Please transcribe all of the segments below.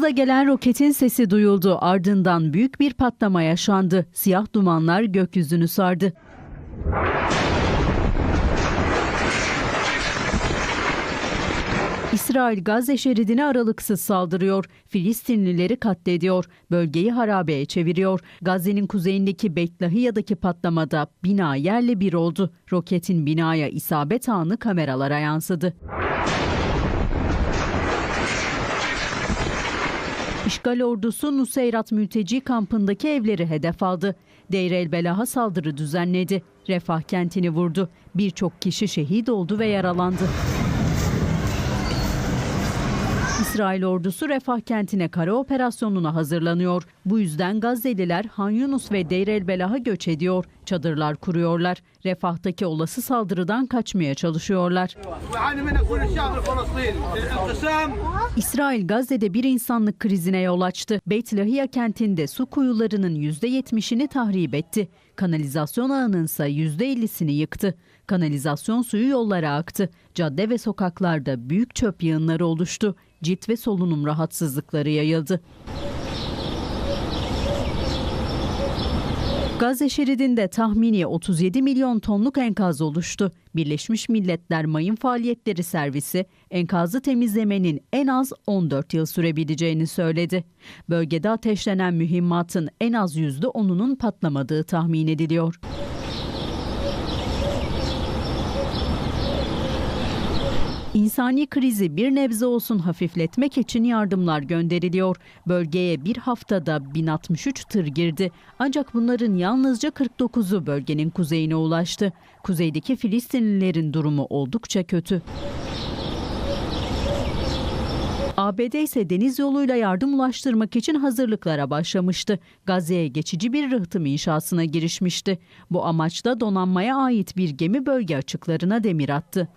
hızla gelen roketin sesi duyuldu. Ardından büyük bir patlama yaşandı. Siyah dumanlar gökyüzünü sardı. İsrail Gazze şeridine aralıksız saldırıyor. Filistinlileri katlediyor. Bölgeyi harabeye çeviriyor. Gazze'nin kuzeyindeki Beit Lahiya'daki patlamada bina yerle bir oldu. Roketin binaya isabet anı kameralara yansıdı. İşgal ordusu Nuseyrat mülteci kampındaki evleri hedef aldı. Deir el Belah'a saldırı düzenledi. Refah kentini vurdu. Birçok kişi şehit oldu ve yaralandı. İsrail ordusu Refah kentine kara operasyonuna hazırlanıyor. Bu yüzden Gazze'liler Han Yunus ve Deir el Belah'a göç ediyor. Çadırlar kuruyorlar. Refah'taki olası saldırıdan kaçmaya çalışıyorlar. İsrail Gazze'de bir insanlık krizine yol açtı. Beit Lahia kentinde su kuyularının %70'ini tahrip etti. Kanalizasyon ağının ise %50'sini yıktı. Kanalizasyon suyu yollara aktı. Cadde ve sokaklarda büyük çöp yığınları oluştu. Cilt ve solunum rahatsızlıkları yayıldı. Gazze şeridinde tahmini 37 milyon tonluk enkaz oluştu. Birleşmiş Milletler Mayın Faaliyetleri Servisi enkazı temizlemenin en az 14 yıl sürebileceğini söyledi. Bölgede ateşlenen mühimmatın en az %10'unun patlamadığı tahmin ediliyor. İnsani krizi bir nebze olsun hafifletmek için yardımlar gönderiliyor. Bölgeye bir haftada 1063 tır girdi. Ancak bunların yalnızca 49'u bölgenin kuzeyine ulaştı. Kuzeydeki Filistinlilerin durumu oldukça kötü. ABD ise deniz yoluyla yardım ulaştırmak için hazırlıklara başlamıştı. Gazze'ye geçici bir rıhtım inşasına girişmişti. Bu amaçla donanmaya ait bir gemi bölge açıklarına demir attı.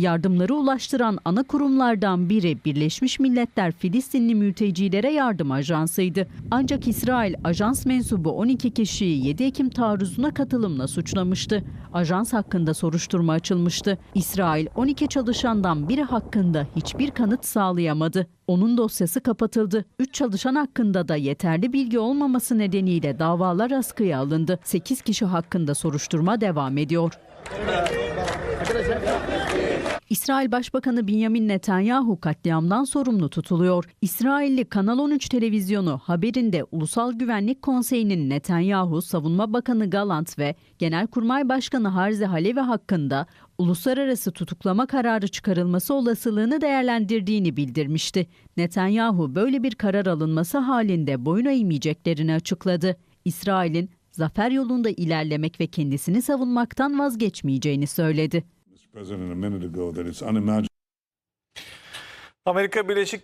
Yardımları ulaştıran ana kurumlardan biri Birleşmiş Milletler Filistinli Mültecilere Yardım Ajansı'ydı. Ancak İsrail ajans mensubu 12 kişiyi 7 Ekim taarruzuna katılımla suçlamıştı. Ajans hakkında soruşturma açılmıştı. İsrail 12 çalışandan biri hakkında hiçbir kanıt sağlayamadı. Onun dosyası kapatıldı. 3 çalışan hakkında da yeterli bilgi olmaması nedeniyle davalar askıya alındı. 8 kişi hakkında soruşturma devam ediyor. İsrail Başbakanı Benjamin Netanyahu katliamdan sorumlu tutuluyor. İsrailli Kanal 13 televizyonu haberinde Ulusal Güvenlik Konseyi'nin Netanyahu, Savunma Bakanı Galant ve Genelkurmay Başkanı Harzi Halevi hakkında uluslararası tutuklama kararı çıkarılması olasılığını değerlendirdiğini bildirmişti. Netanyahu böyle bir karar alınması halinde boyun eğmeyeceklerini açıkladı. İsrail'in zafer yolunda ilerlemek ve kendisini savunmaktan vazgeçmeyeceğini söyledi. Amerika Birleşik